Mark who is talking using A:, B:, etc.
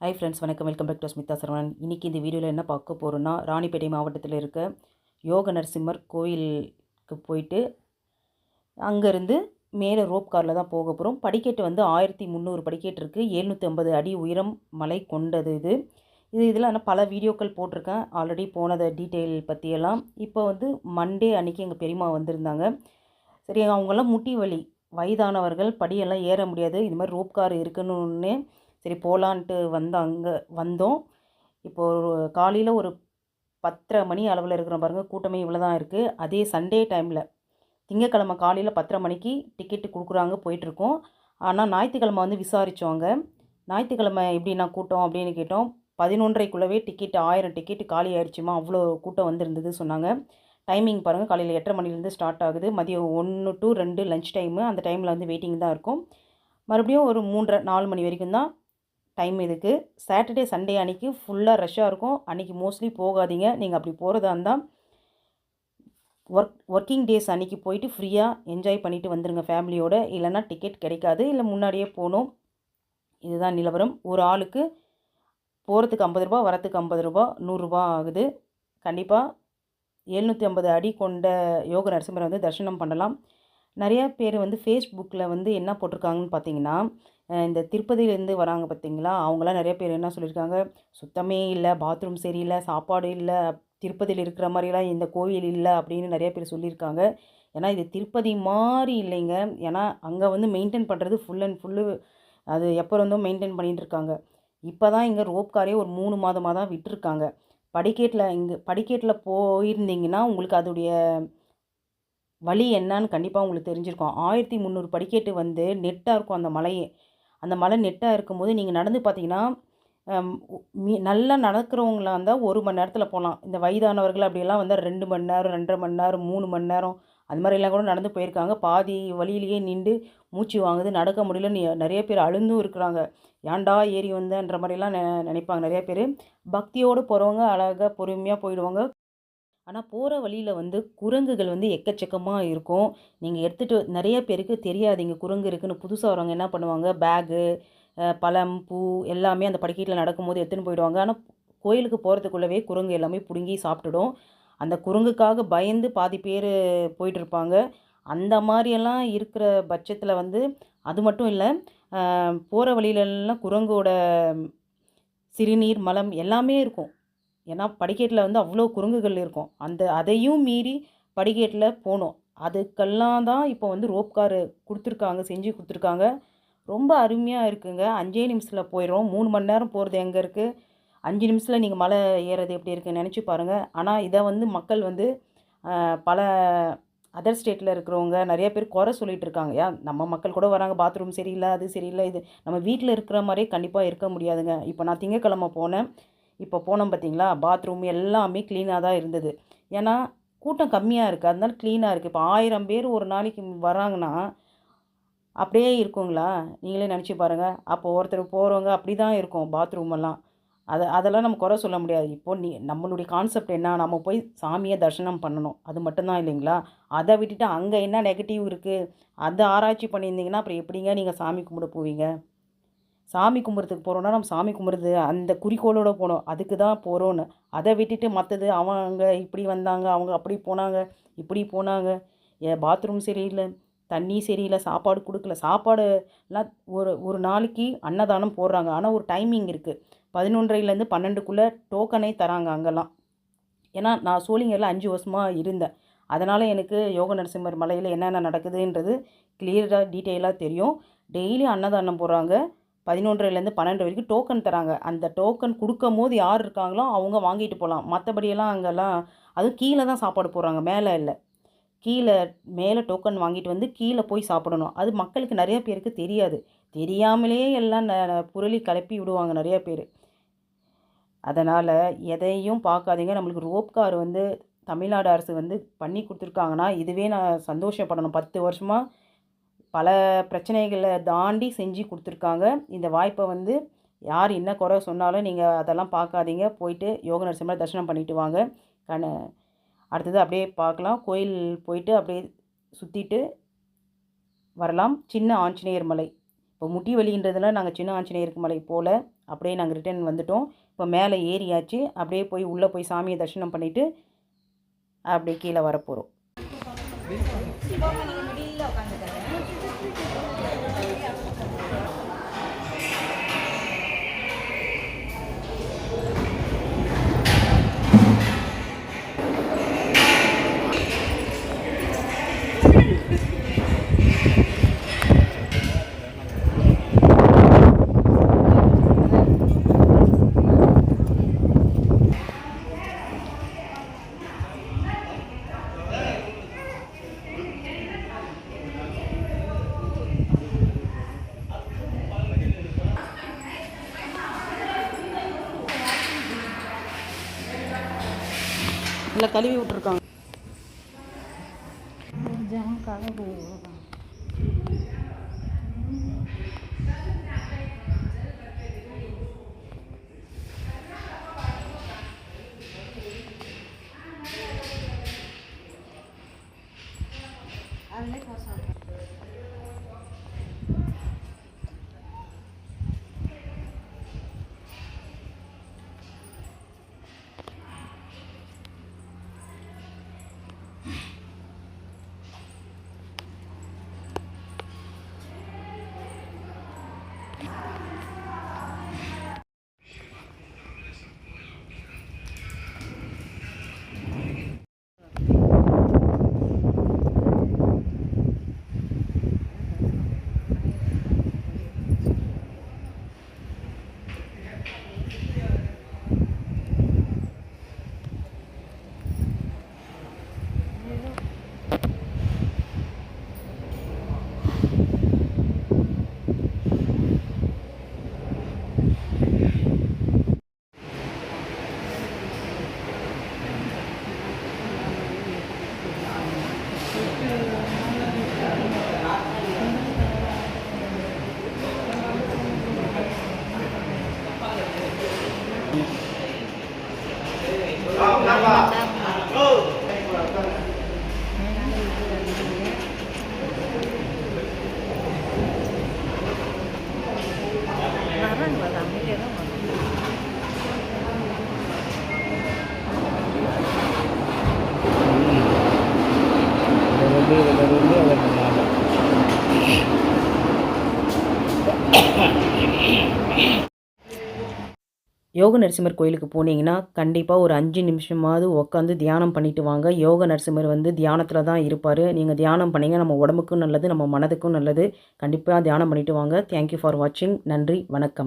A: High friends வணக்கம். Welcome back to Smitha Saravanan இன்றைக்கி இந்த வீடியோவில் என்ன பார்க்க போகிறோன்னா ராணிப்பேட்டை மாவட்டத்தில் இருக்க யோக நரசிம்மர் கோயிலுக்கு போயிட்டு அங்கேருந்து மேலே ரோப் காரில் தான் போக போகிறோம் படிக்கட்டு வந்து ஆயிரத்தி முந்நூறு படிக்கட்டு இருக்குது எழுநூற்றி ஐம்பது அடி உயரம் மலை கொண்டது இது. இது இதில் ஆனால் பல வீடியோக்கள் போட்டிருக்கேன். ஆல்ரெடி போனதை டீட்டெயில் பற்றியெல்லாம் இப்போ வந்து மண்டே அன்றைக்கி எங்கள் பெரியம்மா வந்திருந்தாங்க. சரி அவங்கெல்லாம் முட்டி வலி. வயதானவர்கள் படியெல்லாம் ஏற முடியாது. இது மாதிரி ரோப் கார் இருக்கணும்னு சரி போகலான்ட்டு வந்து அங்கே வந்தோம். இப்போது ஒரு காலையில் ஒரு பத்தரை மணி அளவில் இருக்கிறோம் பாருங்கள் கூட்டமே இவ்வளோ தான் இருக்குது அதே சண்டே டைமில் திங்கக்கிழமை காலையில் பத்தரை மணிக்கு டிக்கெட்டு கொடுக்குறாங்க போயிட்டுருக்கோம். ஆனால் ஞாயிற்றுக்கிழமை வந்து விசாரித்தோங்க ஞாயிற்றுக்கிழமை எப்படின்னா கூட்டம் அப்படின்னு கேட்டோம். பதினொன்றைக்குள்ளவே டிக்கெட் ஆயிரம் டிக்கெட்டு காலி ஆயிடுச்சுமா? அவ்வளோ கூட்டம் வந்திருந்தது சொன்னாங்க. டைமிங் பாருங்கள் காலையில் எட்டரை மணிலேருந்து ஸ்டார்ட் ஆகுது. மதியம் ஒன்று டு ரெண்டு லஞ்ச் டைமு அந்த டைமில் வந்து வெயிட்டிங் தான் இருக்கும். மறுபடியும் ஒரு மூன்றரை நாலு மணி வரைக்கும் தான் டைம் இதுக்கு. சாட்டர்டே சண்டே அன்றைக்கி ஃபுல்லாக ரஷ்ஷாக இருக்கும். அன்றைக்கி மோஸ்ட்லி போகாதீங்க. நீங்கள் அப்படி போகிறதா இருந்தால் ஒர்க் ஒர்க்கிங் டேஸ் அன்றைக்கி போயிட்டு ஃப்ரீயாக என்ஜாய் பண்ணிவிட்டு வந்துடுங்க ஃபேமிலியோடு இல்லைன்னா டிக்கெட் கிடைக்காது. இல்லை முன்னாடியே போகணும். இதுதான் நிலவரம். ஒரு ஆளுக்கு போகிறதுக்கு ஐம்பது ரூபா வரத்துக்கு ஐம்பது ரூபா நூறுரூபா ஆகுது. கண்டிப்பாக எழுநூற்றி ஐம்பது அடி கொண்ட யோக நரசிம்மரை வந்து தரிசனம் பண்ணலாம். நிறையா பேர் வந்து ஃபேஸ்புக்கில் வந்து என்ன போட்டிருக்காங்கன்னு பார்த்தீங்கன்னா இந்த திருப்பதியிலேருந்து வராங்க பார்த்தீங்களா? அவங்களாம் நிறைய பேர் என்ன சொல்லியிருக்காங்க? சுத்தமே இல்லை பாத்ரூம் சரியில்லை சாப்பாடு இல்லை திருப்பதியில் இருக்கிற மாதிரிலாம் இந்த கோவில் இல்லை அப்படின்னு நிறைய பேர் சொல்லியிருக்காங்க. ஏன்னா இது திருப்பதி மாதிரி இல்லைங்க. ஏன்னா அங்கே வந்து மெயின்டைன் பண்ணுறது ஃபுல் அண்ட் ஃபுல்லு அது எப்போ இருந்தும் மெயின்டைன் பண்ணிகிட்டு இருக்காங்க. இப்போ தான் இங்கே ரோப் காரே ஒரு மூணு மாதமாக தான் விட்டுருக்காங்க. படிக்கேட்டில் இங்கே படிக்கேட்டில் போயிருந்தீங்கன்னா உங்களுக்கு அதோடைய வழி என்னன்னு கண்டிப்பாக உங்களுக்கு தெரிஞ்சிருக்கும். ஆயிரத்தி முந்நூறு படிக்கேட்டு வந்து நெட்டாக இருக்கும் அந்த மலையே. அந்த மலை நெட்டாக இருக்கும்போது நீங்கள் நடந்து பார்த்தீங்கன்னா மீ நல்லா நடக்கிறவங்களா இருந்தால் ஒரு மணி நேரத்தில் போகலாம் இந்த வயதானவர்கள் அப்படியெல்லாம் வந்தால் ரெண்டு மணி நேரம் ரெண்டரை மணி நேரம் மூணு மணி நேரம் அது மாதிரிலாம் கூட நடந்து போயிருக்காங்க. பாதி வழியிலேயே நின்று மூச்சு வாங்குது நடக்க முடியலன்னு நிறைய பேர் அழுந்தும் இருக்கிறாங்க. ஏன்டா ஏறி வந்தேன்ற மாதிரிலாம் நெ நினைப்பாங்க நிறைய பேர். பக்தியோடு போகிறவங்க அழகாக பொறுமையாக போயிடுவாங்க. ஆனால் போகிற வழியில் வந்து குரங்குகள் வந்து எக்கச்சக்கமாக இருக்கும். நீங்கள் எடுத்துகிட்டு நிறைய பேருக்கு தெரியாது இங்கே குரங்கு இருக்குதுன்னு புதுசாக வரவங்க என்ன பண்ணுவாங்க? பேகு பழம் பூ எல்லாமே அந்த படிக்கட்டில் நடக்கும்போது எடுத்துன்னு போயிடுவாங்க. ஆனால் கோயிலுக்கு போகிறதுக்குள்ளவே குரங்கு எல்லாமே பிடுங்கி சாப்பிட்டுடும். அந்த குரங்குக்காக பயந்து பாதி பேர் போயிட்டுருப்பாங்க. அந்த மாதிரியெல்லாம் இருக்கிற பட்சத்தில் வந்து அது மட்டும் இல்லை போகிற வழியிலலாம் குரங்கோட சிறுநீர் மலம் எல்லாமே இருக்கும். ஏன்னா படிக்கட்டில் வந்து அவ்வளோ குரங்குகள் இருக்கும். அந்த அதையும் மீறி படிக்கட்டில் போகணும் அதுக்கெல்லாம் தான் இப்போ வந்து ரோப் காரு கொடுத்துருக்காங்க செஞ்சு கொடுத்துருக்காங்க. ரொம்ப அருமையாக இருக்குங்க. அஞ்சே நிமிஷத்தில் போயிடும் மூணு மணி நேரம் போகிறது எங்கே இருக்குது அஞ்சு நிமிஷத்தில் நீங்கள் மலை ஏறது எப்படி இருக்குன்னு நினச்சி பாருங்கள் ஆனால் இதை வந்து மக்கள் வந்து பல அதர் ஸ்டேட்டில் இருக்கிறவங்க நிறைய பேர் குறை சொல்லிகிட்டு இருக்காங்க. ஏன்? நம்ம மக்கள் கூட வராங்க. பாத்ரூம் சரியில்லை அது சரியில்லை இது. நம்ம வீட்டில் இருக்கிற மாதிரியே கண்டிப்பாக இருக்க முடியாதுங்க. இப்போ நான் திங்கக்கிழமை போனேன். இப்போ போனோம் பார்த்தீங்களா? பாத்ரூம் எல்லாமே க்ளீனாக தான் இருந்தது. ஏன்னா கூட்டம் கம்மியாக இருக்குது அதனால க்ளீனாக இருக்குது இப்போ ஆயிரம் பேர் ஒரு நாளைக்கு வராங்கன்னா அப்படியே இருக்குங்களா? நீங்களே நினச்சி பாருங்கள் அப்போ ஒருத்தர் போகிறவங்க அப்படி தான் இருக்கும் பாத்ரூம் எல்லாம். அதை அதெல்லாம் நம்ம குறை சொல்ல முடியாது. இப்போ நீ நம்மளுடைய கான்செப்ட் என்ன? நம்ம போய் சாமியை தரிசனம் பண்ணணும். அது மட்டும்தான் இல்லைங்களா? அதை விட்டுட்டு அங்கே என்ன நெகட்டிவ் இருக்குது அதை ஆராய்ச்சி பண்ணியிருந்தீங்கன்னா அப்புறம் எப்படிங்க நீங்கள் சாமி கும்பிட போவீங்க? சாமி கும்பிட்றதுக்கு போகிறோன்னா நம்ம சாமி கும்பிட்றது அந்த குறிக்கோளோடு போனோம். அதுக்கு தான் போகிறோன்னு அதை விட்டுட்டு மற்றது அவங்க இப்படி வந்தாங்க அவங்க அப்படி போனாங்க இப்படி போனாங்க. ஏ பாத்ரூம் சரியில்லை தண்ணி சரியில்லை சாப்பாடு கொடுக்கல. சாப்பாடுலாம் ஒரு ஒரு நாளைக்கு அன்னதானம் போடுறாங்க. ஆனால் ஒரு டைமிங் இருக்குது பதினொன்றையிலேருந்து பன்னெண்டுக்குள்ளே டோக்கனே தராங்க அங்கெல்லாம். ஏன்னா நான் சோழிங்கரில் அஞ்சு வருஷமாக இருந்தேன். அதனால் எனக்கு யோக நரசிம்மர் மலையில் என்னென்ன நடக்குதுன்றது கிளியராக டீட்டெயிலாக தெரியும். டெய்லி அன்னதானம் போடுறாங்க. பதினொன்றுலேருந்து பன்னெண்டு வரைக்கும் டோக்கன் தராங்க. அந்த டோக்கன் கொடுக்கும் போது யார் இருக்காங்களோ அவங்க வாங்கிட்டு போகலாம். மற்றபடியெல்லாம் அங்கெல்லாம் அதுவும் கீழே தான் சாப்பாடு போடுறாங்க. மேலே இல்லை. கீழே மேலே டோக்கன் வாங்கிட்டு வந்து கீழே போய் சாப்பிடணும். அது மக்களுக்கு நிறைய பேருக்கு தெரியாது. தெரியாமலே எல்லாம் ந புரளி கிளப்பி விடுவாங்க நிறைய பேர். அதனால் எதையும் பார்க்காதீங்க. நம்மளுக்கு ரோப் கார் வந்து தமிழ்நாடு அரசு வந்து பண்ணி கொடுத்துருக்காங்கன்னா இதுவே நான் சந்தோஷப்படணும். பத்து வருஷமாக பல பிரச்சனைகளை தாண்டி செஞ்சு கொடுத்துருக்காங்க. இந்த வாய்ப்பை வந்து யார் என்ன குறை சொன்னாலும் நீங்கள் அதெல்லாம் பார்க்காதீங்க. போயிட்டு யோக நரசிம்மர் தரிசனம் பண்ணிட்டு வாங்க. கண அடுத்தது அப்படியே பார்க்கலாம். கோயில் போயிட்டு அப்படியே சுற்றிட்டு வரலாம். சின்ன ஆஞ்சநேயர் மலை. இப்போ முட்டி வலின்றதுல நாங்கள் சின்ன ஆஞ்சநேயருக்கு மலை போல் அப்படியே நாங்கள் ரிட்டர்ன் வந்துட்டோம். இப்போ மேலே ஏறியாச்சு. அப்படியே போய் உள்ளே போய் சாமியை தரிசனம் பண்ணிவிட்டு அப்படியே கீழே வரப்போகிறோம் இதில் கழுவி விட்ருக்காங்க யோக நரசிம்மர் கோயிலுக்கு போனீங்கன்னா கண்டிப்பாக ஒரு அஞ்சு நிமிஷமாவது உட்காந்து தியானம் பண்ணிட்டு வாங்க. யோக நரசிம்மர் வந்து தியானத்தில் தான் இருப்பார். நீங்கள் தியானம் பண்ணீங்க நம்ம உடம்புக்கும் நல்லது நம்ம மனதுக்கும் நல்லது. கண்டிப்பாக தியானம் பண்ணிட்டு வாங்க. தேங்க்யூ ஃபார் வாட்சிங் நன்றி வணக்கம்.